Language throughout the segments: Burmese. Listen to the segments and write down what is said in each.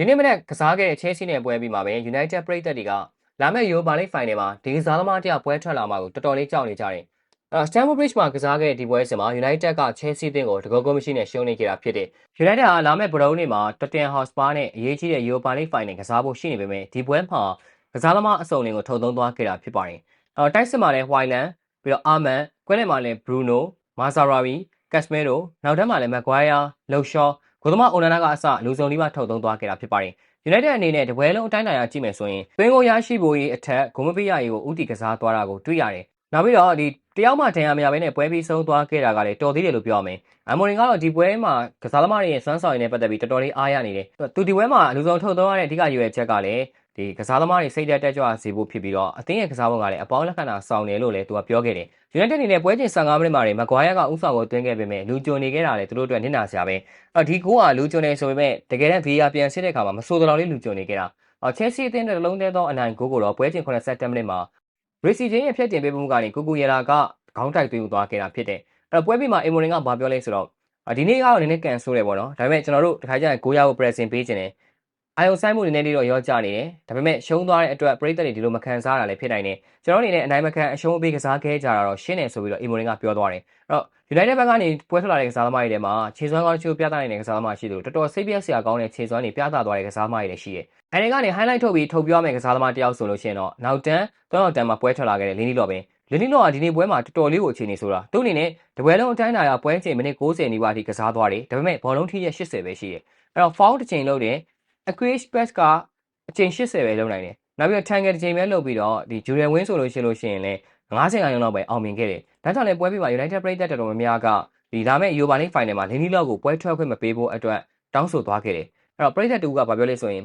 ဒီနေ့မနေ့ကစားခဲ့တဲ့ Chelsea နဲ့ပွဲပြီးမှာပဲ United ပရိသတ်တွေကလာမယ့် Europa League Final မှာဒီကစားသမားတယောက်ပွဲထွက်လာမှာကိုတော်တော်လေးကြောက်နေကြတယ်။အဲ Stamford Bridge မှာကစားခဲ့တဲ့ဒီပွဲစဉ်မှာ United က Chelsea အသင်းကိုတကောကောမရှိနဲ့ရှုံးနေကြတာဖြစ်တဲ့ United ဟာလာမယ့်ဘရုံးနေ့မှာ Tottenham Hotspur နဲ့အရေးကြီးတဲ့ Europa League Final ကစားဖို့ရှိနေပေမဲ့ဒီပွဲမှာကစားသမားအစုံတွေကိုထုံသုံးသွားခဲ့တာဖြစ်ပါတယ်။အဲတိုက်စစ်မှာလည်း Wyland ပြီးတော့ Arman ကွဲလည်မှာလည်း Bruno, Mazzarawi, Casemiro နောက်ထပ်မှာလည်း Maguire, Luke Shaw ကိုသမား Onana ကအစလူစုံလေးပါထုံသုံးသွားခဲ့တာဖြစ်ပါတယ်။ United အနေနဲ့တပွဲလုံးအတိုင်းအတာရကြည့်မယ်ဆိုရင်သွင်းကိုရရှိဖို့ရေးအထက်ဂိုးမပေးရရေးကိုဥတီကစားသွားတာကိုတွေ့ရတယ်။နောက်ပြီးတော့ဒီတယောက်မှဒဏ်ရာမရဘဲနဲ့ပွဲပြီးဆုံးသွားခဲ့တာကလည်းတော်သေးတယ်လို့ပြောရမယ်။အမိုရင်ကတော့ဒီပွဲမှာကစားသမားတွေရဲ့စွမ်းဆောင်ရည်နဲ့ပတ်သက်ပြီးတော်တော်လေးအားရနေတယ်။သူဒီပွဲမှာလူစုံထုံသုံးရတဲ့အဓိကရွယ်ချက်ကလည်း ဒီကစားသမားတွေစိတ်ဓာတ်တက်ကြွစေဖို့ဖြစ်ပြီးတော့အသင်းရဲ့ကစားပုံကလည်းအပေါင်းလက္ခဏာဆောင်တယ်လို့လည်းသူကပြောခဲ့တယ်။ United အနေနဲ့ပွဲချိန်15မိနစ်မှာတွေမကွာယာကဥဆောင်ကိုတွင်းခဲ့ပေမဲ့လူကြုံနေခဲ့တာလေသူတို့အတွက်နစ်နာစရာပဲ။အော်ဒီဂိုးကလူကြုံနေဆိုပေမဲ့တကယ်တမ်း VAR ပြန်စစ်တဲ့အခါမှာမဆိုးတော်လေးလူကြုံနေခဲ့တာ။အော် Chelsea အသင်းတွေလုံးသေးသောအနိုင်ဂိုးကိုတော့ပွဲချိန်87မိနစ်မှာ Racy Jane ရဲ့ဖျက်တင်ပေးမှုကနေကူကူရလာကခေါင်းတိုက်သွင်းသွားခဲ့တာဖြစ်တယ်။အဲ့တော့ပွဲပြီးမှာအီမိုရင်ကဘာပြောလဲဆိုတော့ဒီနေ့ကတော့နည်းနည်းကန်ဆိုးတယ်ပေါ့နော်။ဒါပေမဲ့ကျွန်တော်တို့တခါကျရင်ဂိုးရဖို့ pressing ပေးခြင်းတယ်။ အာယုံဆိုင်မှုနည်းနည်းလေးတော့ရောကြနေတယ်ဒါပေမဲ့ရှုံးသွားတဲ့အတွက်ပရိသတ်တွေဒီလိုမခံစားရတာလည်းဖြစ်နိုင်တယ်ကျွန်တော်အနေနဲ့အနိုင်မခံအရှုံးအပေးကစားခဲ့ကြတာတော့ရှင်းတယ်ဆိုပြီးတော့အီမိုရင်ကပြောသွားတယ်အဲ့တော့ United ဘက်ကနေပွဲထွက်လာတဲ့ကစားသမားတွေထဲမှာခြေစွမ်းကောင်းချိုးပြသနိုင်တဲ့ကစားသမားရှိတယ်လို့တော်တော်စိတ်ပြက်စရာကောင်းတဲ့ခြေစွမ်းတွေပြသသွားတဲ့ကစားသမားတွေလည်းရှိတယ်အဲဒီကနေ highlight ထုတ်ပြီးထုတ်ပြောမယ့်ကစားသမားတယောက်ဆိုလို့ရှိရင်တော့နောက်တန်း၃ယောက်တန်းမှာပွဲထွက်လာခဲ့တဲ့လင်းနီလော့ပဲလင်းနီလော့ကဒီနေ့ပွဲမှာတော်တော်လေးကိုအခြေအနေဆိုတာသူ့အနေနဲ့တပွဲလုံးအတိုင်းအတာရပွဲချိန်မိနစ်60နီးပါးထိကစားသွားတယ်ဒါပေမဲ့ဘောလုံးထိရဲ့80ပဲရှိတယ်အဲ့တော့ foul တစ်ချိန်လုံးတယ် Aquarius Press ကအချိန်80ပဲလုံးနိုင်တယ်နောက်ပြီးတော့ Tangle တစ်ချိန်ပဲလုပ်ပြီးတော့ဒီ Julian Wing ဆိုလို့ရှိလို့ရှိရင်လည်း90ရာခိုင်နှုန်းလောက်ပဲအောင်မြင်ခဲ့တယ်ဒါကြောင့်လည်းပွဲပြီးမှာ United ပရိသတ်တော်တော်များများကဒီလာမယ့် Europa League Final မှာလင်းနီလော့ကိုပွဲထွက်ခွင့်မပေးဖို့အတွက်တောင်းဆိုသွားခဲ့တယ်အဲ့တော့ပရိသတ်တူကဘာပြောလဲဆိုရင်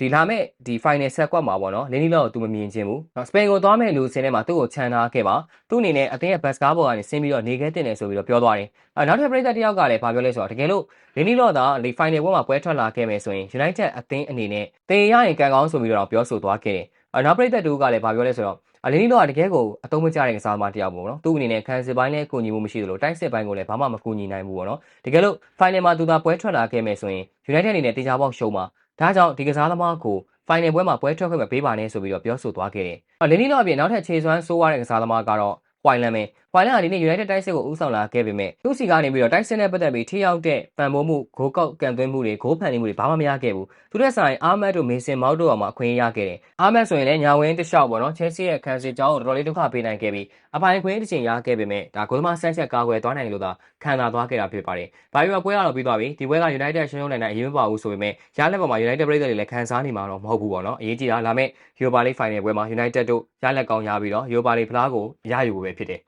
ဒီလာမဲ့ဒီ final set ကွက်မှာပေါ့နော်လင်းနီလော့ကိုသူမမြင်ချင်းဘူး။စပိန်ကိုသွားမဲ့လူစင်းထဲမှာသူ့ကိုခြံထားခဲ့ပါ။သူ့အနေနဲ့အသင်းရဲ့ဘတ်စကားဘော်ကနေဆင်းပြီးတော့နေခဲ့တင်တယ်ဆိုပြီးတော့ပြောသွားတယ်။အဲနောက်ထပ်ပြည်သက်တယောက်ကလည်းဘာပြောလဲဆိုတော့တကယ်လို့လင်းနီလော့သာဒီ final ပွဲမှာပွဲထွက်လာခဲ့မယ်ဆိုရင် United အသင်းအနေနဲ့တေရရင်ကန်ကောင်းဆိုပြီးတော့ပြောဆိုသွားခဲ့တယ်။အဲနောက်ပြည်သက်တူကလည်းဘာပြောလဲဆိုတော့အလင်းနီလော့ကတကယ်ကိုအတုံးမကျတဲ့ကစားသမားတယောက်ပေါ့နော်သူ့အနေနဲ့ခံစစ်ပိုင်းနဲ့ကိုညီမှုမရှိသလိုတိုက်စစ်ပိုင်းကိုလည်းဘာမှမကူညီနိုင်ဘူးပေါ့နော်တကယ်လို့ final မှာသူသာပွဲထွက်လာခဲ့မယ်ဆိုရင် United အနေနဲ့တေချာပေါက်ရှုံးမှာ ဒါကြောင့်ဒီကစားသမားကို final ပွဲမှာပွဲထွက်ခွင့်မပေးပါနဲ့ဆိုပြီးတော့ပြောဆိုသွားခဲ့တယ်။လင်းနီလော့အပြင်နောက်ထပ်ခြေစွမ်းဆိုးရတဲ့ကစားသမားကတော့ Wyland ပဲ။ Wyland ကဒီနေ့ United တိုက်စစ်ကိုဦးဆောင်လာခဲ့ပေမဲ့သူ့စီကနေပြီးတော့တိုက်စစ်နဲ့ပတ်သက်ပြီးထိရောက်တဲ့ပံ့ပိုးမှုဂိုးကောက်ကန်သွင်းမှုတွေဂိုးဖန်တီးမှုတွေဘာမှမရခဲ့ဘူး။သူတဲ့ဆိုင်အာမတ်တို့မေဆင်မောက်တို့အောင်မှအခွင့်အရေးရခဲ့တယ်။အာမတ်ဆိုရင်လည်းညာဝင်းတစ်လျှောက်ပေါ့နော်။ Chelsea ရဲ့ခံစစ်ကြောင်းကိုတော်တော်လေးဒုက္ခပေးနိုင်ခဲ့ပြီးအပိုင်းခွင့်တစ်ချိန်ရခဲ့ပေမဲ့ဒါဂိုးသမားဆန်းချက်ကာကွယ်သွားနိုင်လို့သာခံသာသွားခဲ့တာဖြစ်ပါတယ်။ဘာပြီးပွဲကတော့ပြီးသွားပြီ။ဒီပွဲက United ရှုံးရှုံးနိုင်နိုင်အရေးမပါဘူးဆိုပေမဲ့ရလက်ပေါ်မှာ United ပြည်သက်တွေလည်းခံစားနေမှာတော့မဟုတ်ဘူးပေါ့နော်။အရေးကြီးတာလာမဲ့ Europa League Final ပွဲမှာ United တို့ရလက်ကောင်းရပြီးတော့ Europa League ဖလားကိုရယူဖို့ပဲဖြစ်တယ်